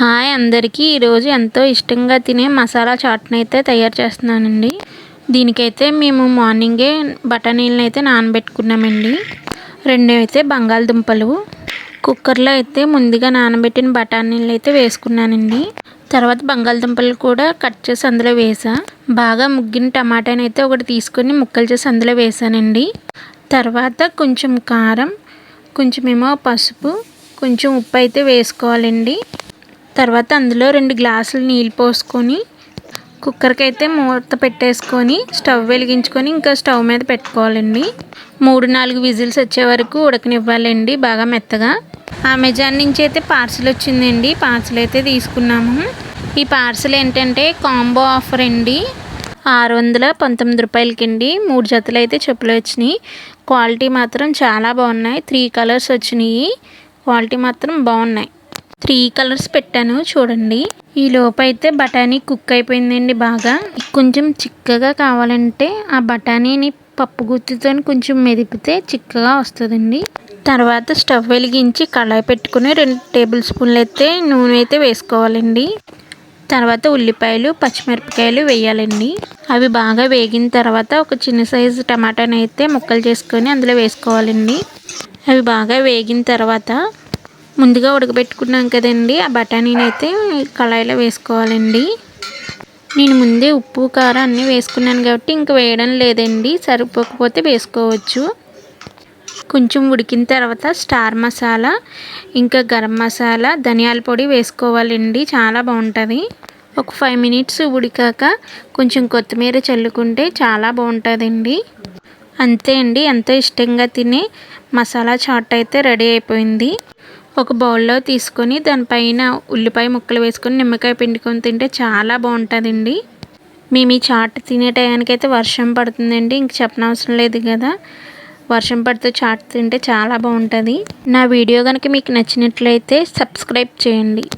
Hi అందరికీ. ఈరోజు ఎంతో ఇష్టంగా తినే మసాలా చాట్ని అయితే తయారు చేస్తున్నానండి. దీనికైతే మేము మార్నింగే బఠానీలను అయితే నానబెట్టుకున్నామండి. రెండు అయితే బంగాళదుంపలు. కుక్కర్లో అయితే ముందుగా నానబెట్టిన బఠానీలు అయితే వేసుకున్నానండి. తర్వాత బంగాళదుంపలు కూడా కట్ చేసి అందులో వేసా. బాగా ముగ్గిన టమాటాని అయితే ఒకటి తీసుకొని ముక్కలు చేసి అందులో వేసానండి. తర్వాత కొంచెం కారం కొంచెమేమో పసుపు కొంచెం ఉప్పు అయితే వేసుకోవాలండి. తర్వాత అందులో రెండు గ్లాసులు నీళ్ళు పోసుకొని కుక్కర్కి అయితే మూత పెట్టేసుకొని స్టవ్ వెలిగించుకొని ఇంకా స్టవ్ మీద పెట్టుకోవాలండి. మూడు నాలుగు విజిల్స్ వచ్చే వరకు ఉడకనివ్వాలండి బాగా మెత్తగా. అమెజాన్ నుంచి అయితే పార్సిల్ వచ్చిందండి. పార్సిల్ అయితే తీసుకున్నాము. ఈ పార్సిల్ ఏంటంటే కాంబో ఆఫర్ అండి. ఆరు వందల పంతొమ్మిది రూపాయలకండి. మూడు జతలు అయితే చెప్పులు వచ్చినాయి. క్వాలిటీ మాత్రం చాలా బాగున్నాయి. త్రీ కలర్స్ వచ్చినాయి. క్వాలిటీ మాత్రం బాగున్నాయి. త్రీ కలర్స్ పెట్టాను చూడండి. ఈ లోపైతే అయితే బఠానీ కుక్ అయిపోయిందండి బాగా. కొంచెం చిక్కగా కావాలంటే ఆ బఠానీని పప్పు గుత్తితో కొంచెం మెదిపితే చిక్కగా వస్తుందండి. తర్వాత స్టవ్ వెలిగించి కళాయి పెట్టుకుని రెండు టేబుల్ స్పూన్లు అయితే నూనె అయితే వేసుకోవాలండి. తర్వాత ఉల్లిపాయలు పచ్చిమిరపకాయలు వేయాలండి. అవి బాగా వేగిన తర్వాత ఒక చిన్న సైజు టమాటాని అయితే ముక్కలు చేసుకొని అందులో వేసుకోవాలండి. అవి బాగా వేగిన తర్వాత ముందుగా ఉడకబెట్టుకున్నాం కదండి. ఆ బఠానీని అయితే కళాయిలో వేసుకోవాలండి. నేను ముందే ఉప్పు కారం అన్నీ వేసుకున్నాను కాబట్టి ఇంక వేయడం లేదండి. సరిపోకపోతే వేసుకోవచ్చు. కొంచెం ఉడికిన తర్వాత స్టార్ మసాలా ఇంకా గరం మసాలా ధనియాల పొడి వేసుకోవాలండి. చాలా బాగుంటుంది. ఒక ఫైవ్ మినిట్స్ ఉడికాక కొంచెం కొత్తిమీర చల్లుకుంటే చాలా బాగుంటుందండి. అంతే అండి. ఎంతో ఇష్టంగా తినే మసాలా చాట్ అయితే రెడీ అయిపోయింది. ఒక బౌల్లో తీసుకొని దానిపైన ఉల్లిపాయ ముక్కలు వేసుకొని నిమ్మకాయ పిండుకొని తింటే చాలా బాగుంటుందండి. మేము ఈ చాట్ తినే టయానికి అయితే వర్షం పడుతుందండి. ఇంక చెప్పనవసరం లేదు కదా. వర్షం పడితే చాట్ తింటే చాలా బాగుంటుంది. నా వీడియో కనుక మీకు నచ్చినట్లయితే సబ్స్క్రైబ్ చేయండి.